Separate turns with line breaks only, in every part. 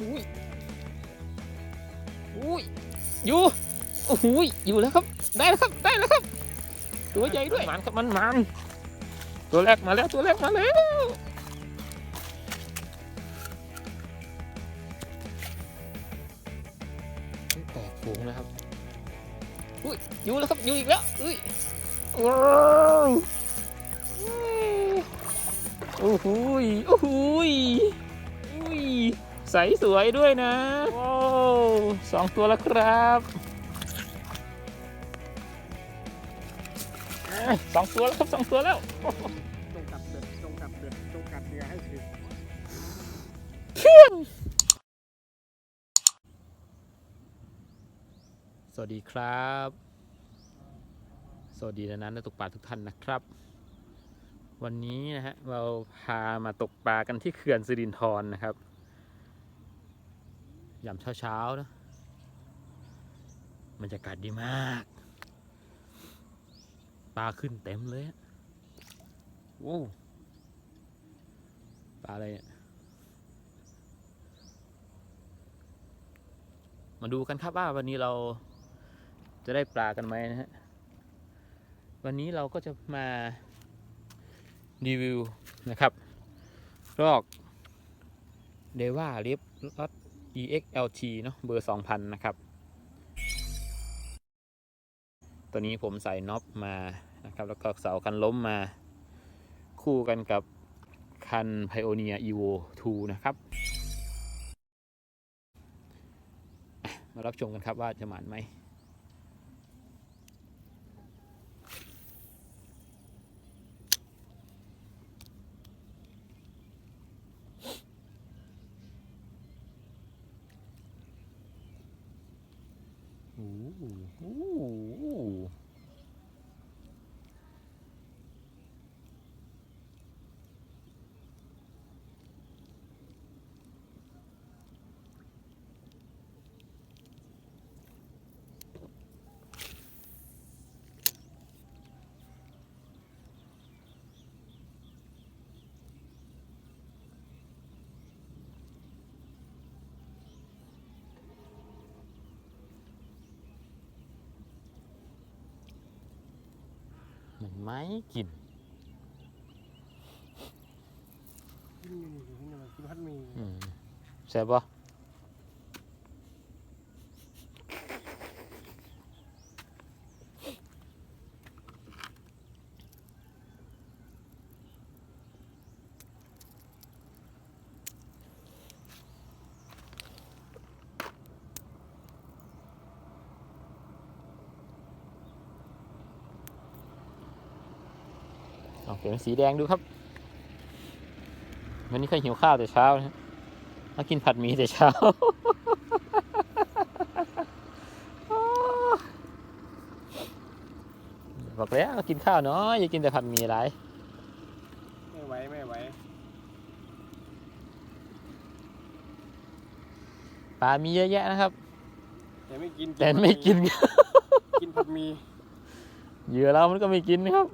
อุ้ยอุ้ยอยู่โอ้โหยอยู่แล้วครับ ได้แล้วครับ ได้แล้วครับ ตัวใหญ่ด้วย มันครับ มันมัน ตัวแรกมาแล้ว ตัวแรกมาแล้ว แตกฝูงแล้วครับ อุ้ย อยู่แล้วครับ อยู่อีกแล้ว อุ้ย ว้าวโอ้โหยโอ้โหยอุ้ย ใสสวยด้วยนะว้าวสองตัวแล้วครับเอ้ยสองตัวแล้วครับสองตัวแล้ว
จงกัดเบ็ดจงกัดเบ็ดจงกัดเหยื่อให้ถึง
สวัสดีครับ สวัสดีนะนั้นนักตกปลาทุกท่านนะครับ วันนี้นะฮะเราพามาตกปลากันที่เขื่อนสิรินธรนะครับ ยามเช้าๆนะบรรยากาศดีมาก ปลาขึ้นเต็มเลยโอ้ปลาอะไรเนี่ยมาดูกันครับว่าวันนี้เราจะได้ปลากันไหมนะฮะ วันนี้เราก็จะมารีวิวนะครับรอกเดว่าลิฟรถ EXLT เนาะเบอร์ 2000 นะครับ ตัวนี้ผมใส่น็อปมานะครับ แล้วก็เสาคันล้มมา คู่กันกับคัน Pioneer Evo 2 นะครับ มารับชมกันครับว่าจะหมานไหม โอ้โหโอ้โหมัน ไม่กิน
กินอยู่นี่กินอยู่นี่กินพัดหมี
อืมใช่ปะ เอาเปลี่ยนเป็นสีแดงดูครับ วันนี้เคยหิวข้าวแต่เช้านะมากินผัดหมี่แต่เช้า บอกแล้วกินข้าวน้อยอย่ากินแต่ผัดหมี่หลาย
ไม่ไหวไม่ไหว
ปลามีเยอะแยะนะครับ
แต่ไม่กิน
แต่ไม่กิน
กินผัดหมี
เหยื่อเรามันก็ไม่กินนะครับ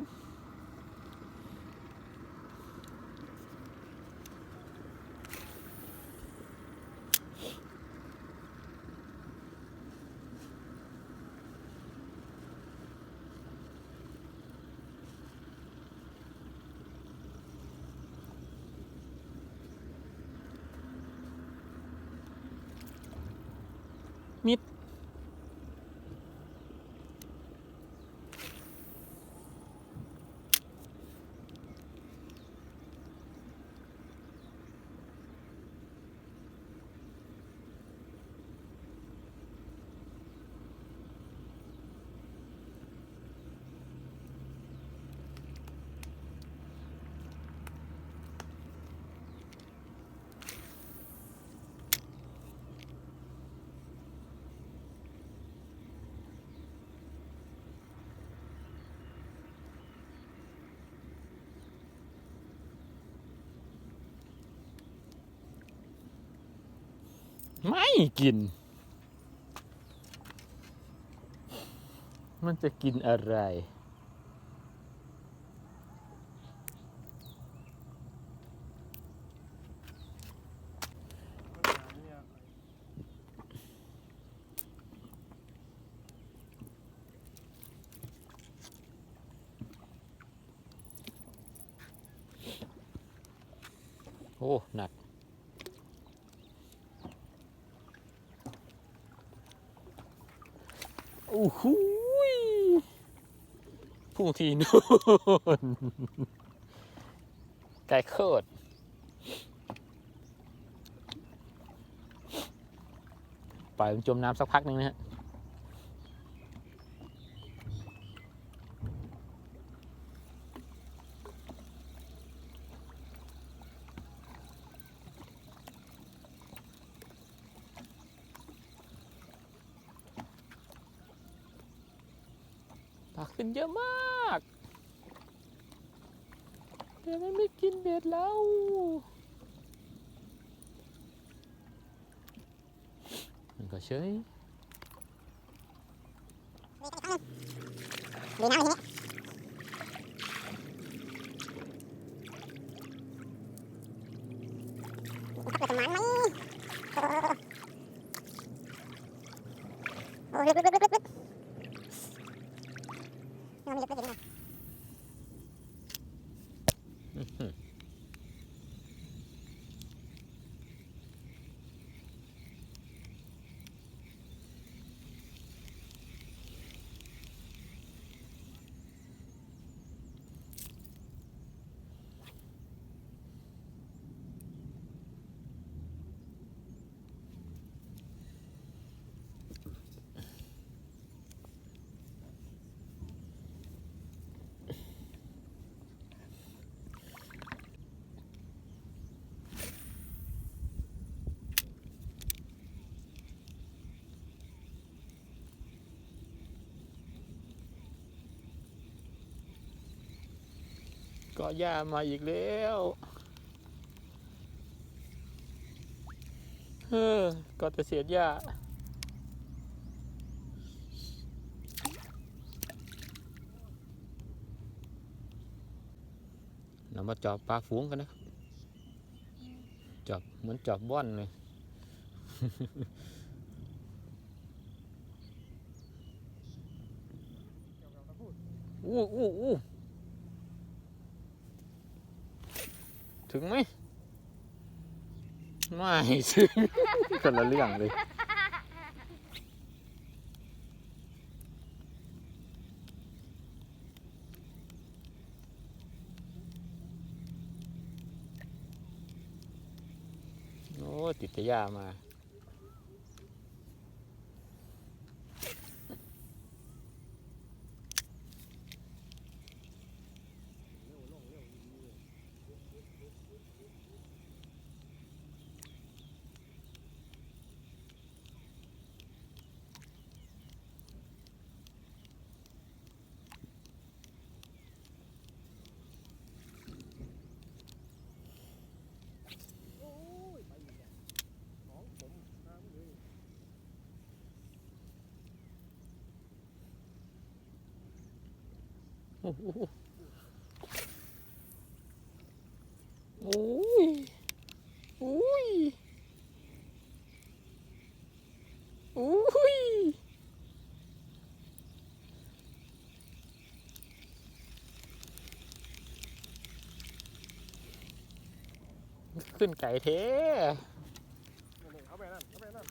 ไม่กิน มันจะกินอะไร
เนี่ย
โอ้ หนัก โอ้โหยพุ่ง ทีนู่นไกลโคตรปล่อยมันจมน้ำสักพักหนึ่งนะฮะปลาขึ้นเยอะมาก แต่มันไม่กินเบ็ดแล้วมันก็เฉย
ดีนะทีนี้เปิดสมานไหมโอ้ลึกลึกลึกลึกลึกมันลึกลึกอยู่นะ
อื้ ก็ย่ามาอีกแล้ว เออก็จะเสียหญ้าเรามาจอบปลาฝูงกันนะจับจอบเหมือนจอบบ้อนเลยอู้อู้อู้ ถึงไหมไม่ถึงคนละเรื่องเลยโอ้ติดตะยามา
โอ้ยไปอีกแล้วของผมน้ำเลย
โอ้ยโอ้ยโอ้ยขึ้นไก่เท้
นี่เอาไปนั่นเอาไปนั่น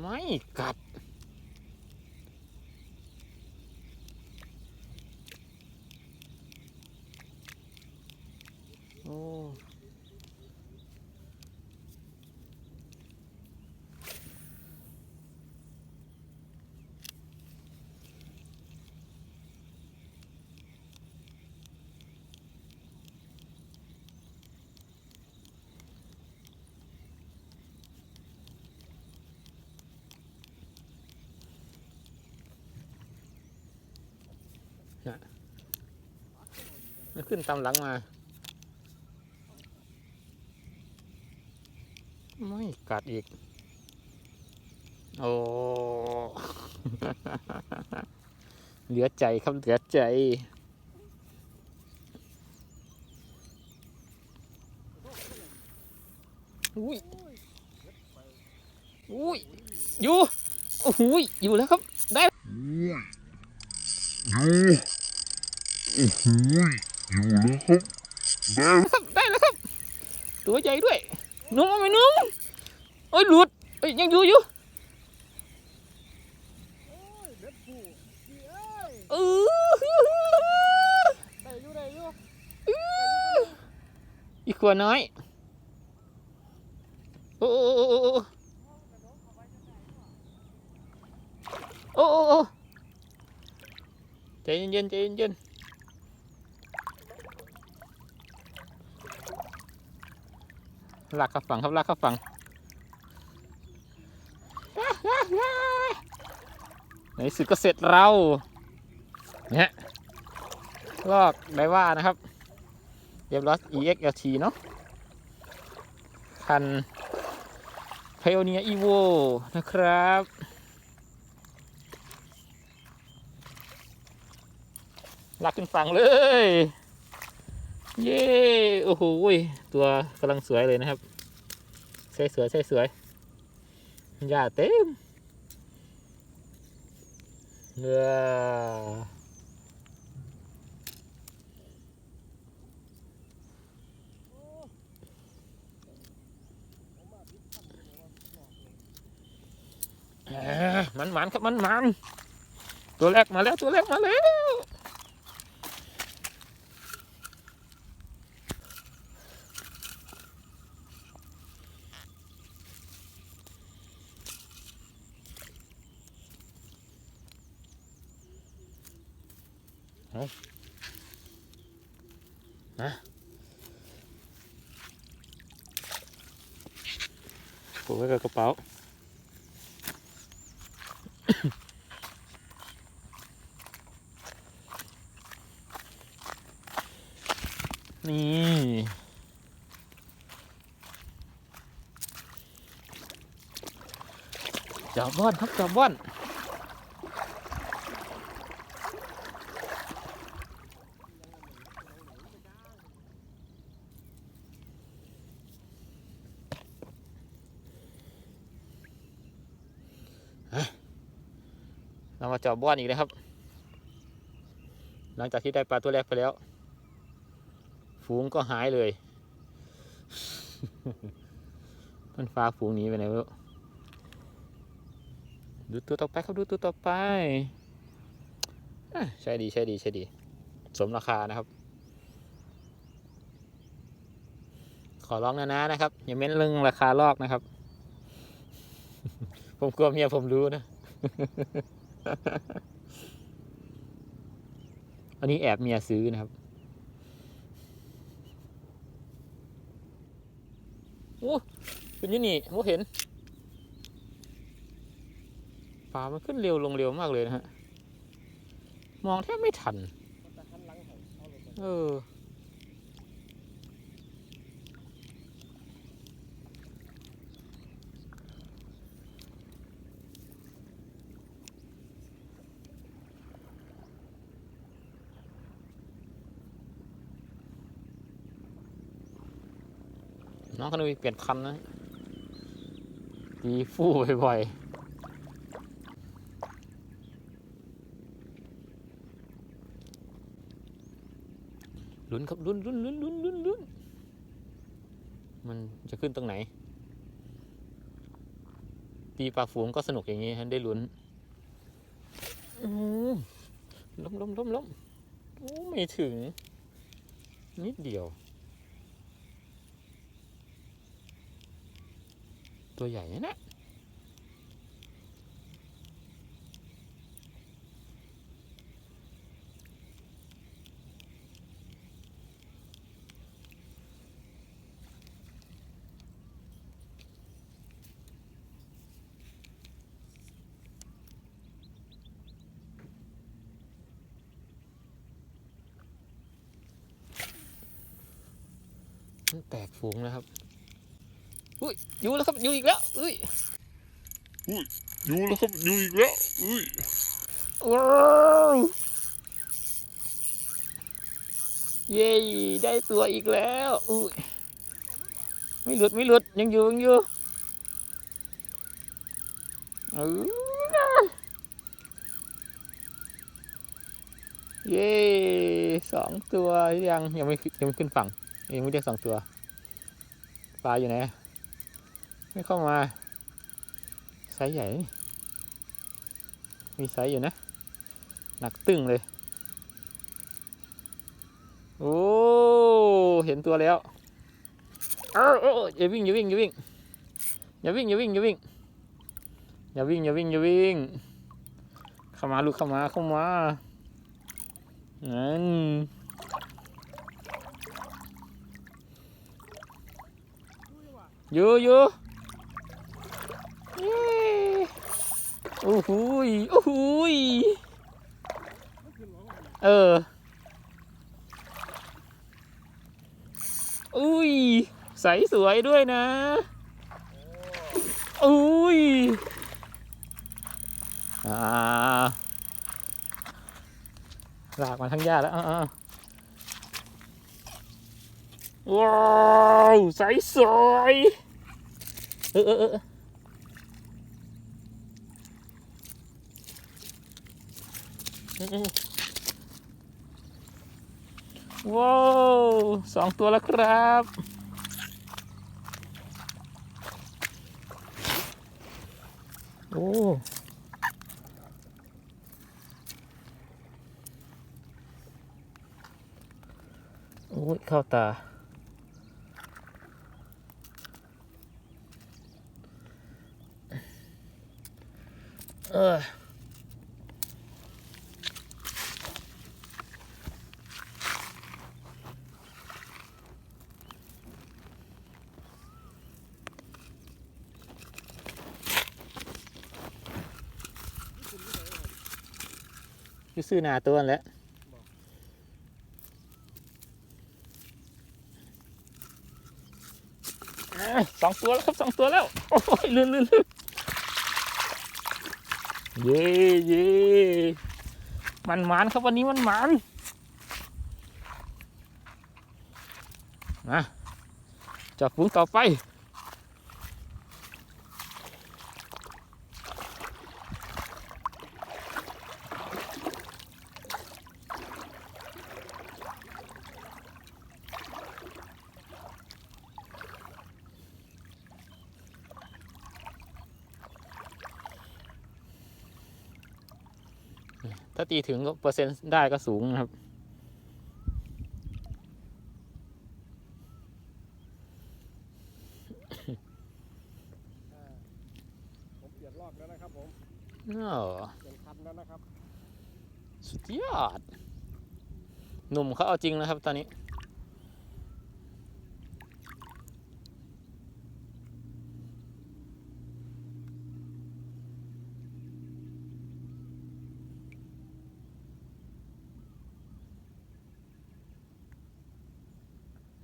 ไม่กัด โอ้ มันขึ้นตามหลังมา ไม่กัดอีก โอ้ เหลือใจครับเหลือใจอุ้ยอุ้ยอยู่โอ้โหยอยู่แล้วครับ
อื
อได้
อยู่
ได้อยู่อี
กขวน้อยโอ้โอ้โอ้โอ้โอ้โอ้ใจเย็นๆใจเย็นๆลากเข้าฝังครับลากเข้าฝัง ในสุดก็เสร็จเราเนี่ยลอกไดว่านะครับ เรียบร้อย EXLT เนาะคัน Pioneer Evo นะครับลากขึ้นฝั่งเลย เย้ โอ้โห ตัวกำลังสวยเลยนะครับใส่สวยใส่สวยหญ้าเต็ม เออเอ้อมันมันครับมันมันตัวแรกมาแล้วตัวแรกมาแล้ว เอานะผูกไว้กับกระเป๋านี่จับบ้อนครับจับบ้อน เรามาจับบ้อนอีกนะครับ หลังจากที่ได้ปลาตัวแรกไปแล้ว ฝูงก็หายเลย มันฟ้าฝูงหนีไปไหนไม่รู้ดูตัวต่อไปครับดูตัวต่อไปใช่ดีใช่ดีใช่ดี สมราคานะครับ ขอร้องนะนะนะครับ อย่าเม้นเรื่องราคาลอกนะครับ ผมกลัวเมียผมรู้นะ อันนี้แอบเมียซื้อนะครับ โอ้เป็นยี่นี่โมเห็นฟ้ามันขึ้นเร็วลงเร็วมากเลยนะฮะ มองแทบไม่ทัน
เอ
อ น้องขนุยเปลี่ยนคันนะตีฟู่บ่อยๆลุ้นครับลุ้นลุ้นลุ้นลุ้นลุ้นลุ้นมันจะขึ้นตรงไหน ตีปลาฝูงก็สนุกอย่างนี้ฮะได้ลุ้นล้มล้มล้มล้มโอไม่ถึง นิดเดียว ตัวใหญ่นะเนี่ยมันแตกฝูงแล้วครับ อุ้ยอยู่แล้วครับอยู่อีกแล้วอุ้ย
อยู่แล้วครับอยู่อีกแล้วอุ้ย
ว้าวเย้ได้ตัวอีกแล้วอุ้ยไม่หลุดไม่หลุดยังอยู่ยังอยู่เออเย้สองตัวยังยังไม่ยังไม่ขึ้นฝั่งยังไม่เรียกสองตัวปลาอยู่ไหน ไม่เข้ามาไซส์ใหญ่ มีไซส์อยู่นะ หนักตึงเลย โอ้ เห็นตัวแล้วเอออย่าวิ่งอย่าวิ่งอย่าวิ่งอย่าวิ่งอย่าวิ่งอย่าวิ่งอย่าวิ่งอย่าวิ่งอย่าวิ่ง เข้ามาลูกเข้ามาเข้ามานั่นอยู่อยู่เย้ โอ้โหยโอ้โหยเอออุ้ย ใสสวยด้วยนะ อุ้ย อ่าลากมาทั้งหญ้าแล้วอ่าว้าว ใสสวย เออเออเออเออเออ ว้าวสองตัวแล้วครับ โอ้โอ้ยเข้าตา เออ ซื้อหนาตัวนั่นแหล้วสองตัวแล้วครับสองตัวแล้ว โอ้ยลื่นลื่นลื่นเย่เย่มันหมานครับวันนี้มันหมานมาจับฟุ้งต่อไป ถ้าตีถึงก็เปอร์เซ็นต์ได้ก็สูงนะครับ
อ่าผมเปลี่ยนรอบแล้วนะครับผม
อ้อ
เปลี่ยนคันแล้วนะครับ
สุดยอด หนุ่มเขาเอาจริงนะครับตอนนี้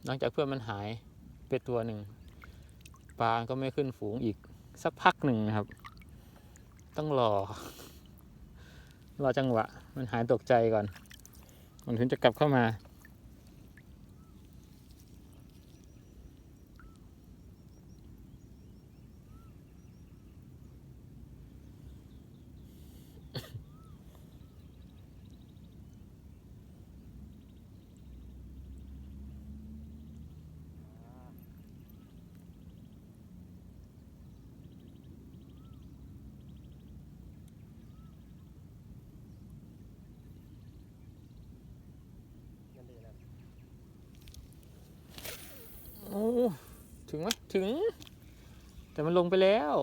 หลังจากเพื่อนมันหายไปตัวหนึ่งปลาก็ไม่ขึ้นฝูงอีกสักพักหนึ่งนะครับ ต้องรอ รอจังหวะ มันหายตกใจก่อน มันถึงจะกลับเข้ามา ถึงไหมถึง แต่มันลงไปแล้ว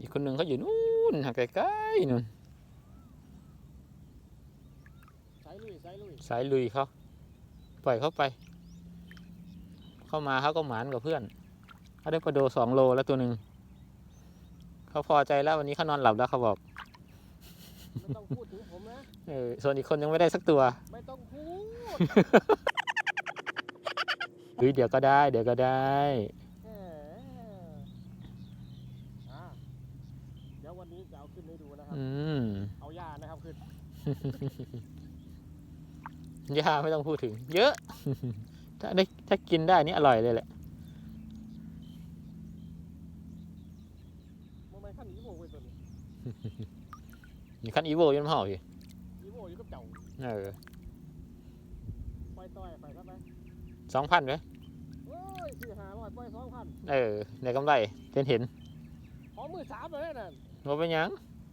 อีกคนหนึ่งเขาอยู่นู่นห่างไกลๆนู่น
สายลุย สายลุย
สายลุยเขาปล่อยเขาไป เข้ามาเขาก็หมานกับเพื่อนเขาได้ปลาโดสองโลแล้วตัวหนึ่งเขาพอใจแล้ววันนี้เขานอนหลับแล้วเขาบอก
ไม่ต้องพูดถึงผมนะ
เออส่วนอีกคนยังไม่ได้สักตัว
ไม่ต้องพูด
เฮ้ยเดี๋ยวก็ได้ เดี๋ยวก็ได้
แหมอ่าเดี๋ยววันวันนี้จะเอาขึ้นให้ดูนะครับ
อืม
เอาหญ้านะครับขึ้น
ย่าไม่ต้องพูดถึง เยอะ ถ้าได้ถ้ากินได้นี่อร่อยเลยแหละ
มันไม่ขั้นอีโวเว้ยตัวนี้
มีคันอีโวอยันห่อพี่
อีโวอยู่กับเจ้า
เออ
ปล่อยต่อยไปซะไป
สองพันไหม
เฮ้ยสี่ห้าร้อยปล่อยสองพัน
เออในกำไรเห็นเห็น
ขอมือสามเลยนั่น
ว่าเป็นหยัง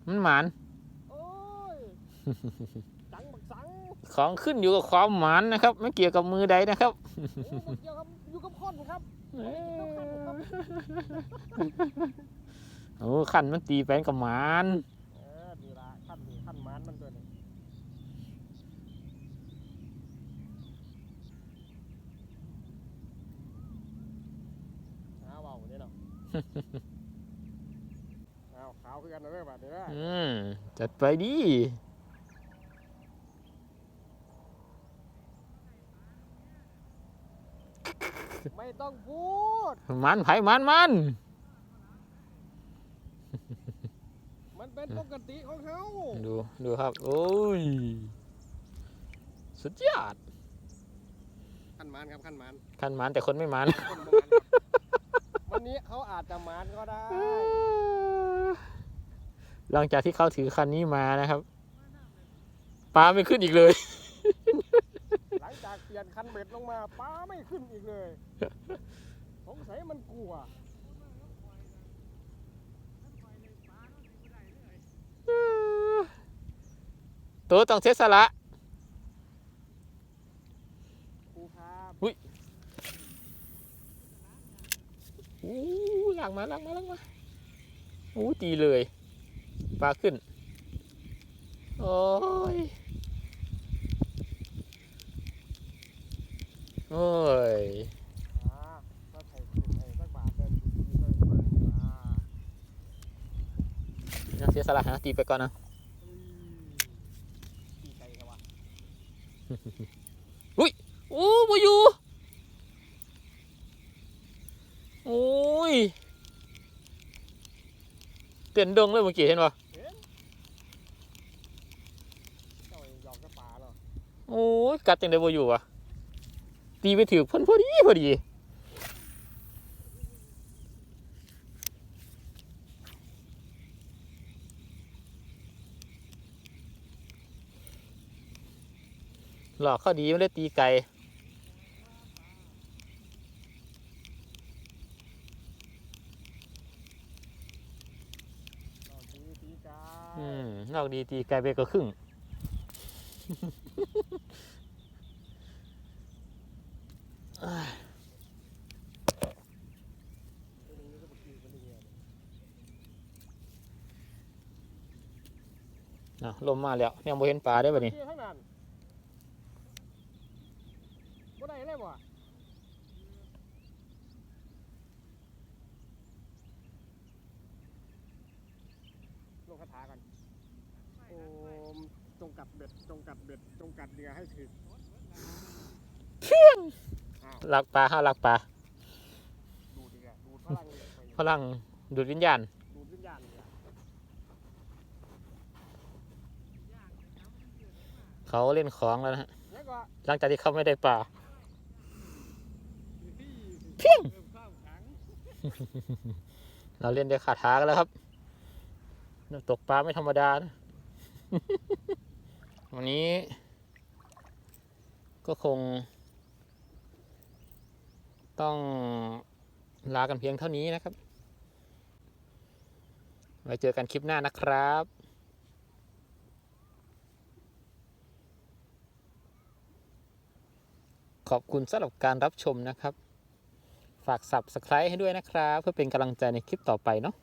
มันหมาน
โอ้ยจังบักสัง
ของขึ้นอยู่กับความหมานนะครับ ไม่เกี่ยวกับมือใดนะครับ
โอ้บ่เกี่ยวครับอยู่กับคนครับ
โอ้ขันมันตีแปนกับหมาน
เออดีละขั้นนี่ขั้นมันมันตัวนี้หาเบาเนี่ยเนาะเอาขาวคือกันนะเว้ยบัดนี้เว้ย
อืมจัดไปดิ
ไม่ต้องพูด
มันไผ่มันมัน
มันเป็นปกติของเขา
ดู ดูครับ โอ้ย สุดยอด
ขั้นมันครับขั้นมัน
ขันหมันแต่คนไม่หมัน
คนบ่มันครับวันนี้เขาอาจจะมันก็ได้
หลังจากที่เขาถือคันนี้มานะครับ ปลาไม่ขึ้นอีกเลย
ห ลังจากเปลี่ยนคันเบ็ดลงมาปลาไม่ขึ้นอีกเลยสงสัยมันกลัว
ตัวต้องเทสละ
ครูครับ
อู้หลังมาหลังมาหลังมาอู้ตีเลยปลาขึ้น โอ้ย โอ้ย
อ่าถ้าใส่ขึ้นให้สักบาทเดินดีๆค่อยเบิ่งมา
นักเสียสละฮะตีไปก่อนนะ
อุ้ยตีไก่กันวะ
โอ้บอยู่โอ้ยเต้นดงเลยเมื่อกี้เห็นปะ
เจ้าหยอกกับปลาเนาะ
โอ้ยกัดจังได้บอยู่วะ ตีไปถือเพ่นพอดีพอดีหลอกเขาดีไม่ได้ตีไก่
เอาตีตีกา
อืมนอกดีตีไก่ไปก็ครึ่ง
ตัวนี้ก็บอกตีมันอย่างเงี้ย
อะ ลมมาแล้วยังบ่เห็นปลาได้ป่ะนี่
เที่ยทั้งนั้นบ่ได้เลยบ่ลงคาถากันโอมจงกัดเบ็ดจงกัดเบ็ดจงกัดเรือให้ถึงอ้าว
ลักปลาห้าลักปลา
ดูดอีกอะดูดพลังเลยไป
พลังดูดวิญญาณ
ดูดวิญญาณเลยอะ
เขาเล่นของแล้วนะฮะ
แล้วก็
หลังจากที่เขาไม่ได้ปลา
เพียงข้ามขัง
เราเล่นได้ขาท้ากันแล้วครับน้ำตกปลาไม่ธรรมดานะ วันนี้ก็คง ต้องลากันเพียงเท่านี้นะครับ ไว้เจอกันคลิปหน้านะครับขอบคุณสำหรับการรับชมนะครับ ฝาก subscribe ให้ด้วยนะครับ เพื่อเป็นกำลังใจในคลิปต่อไปเนาะ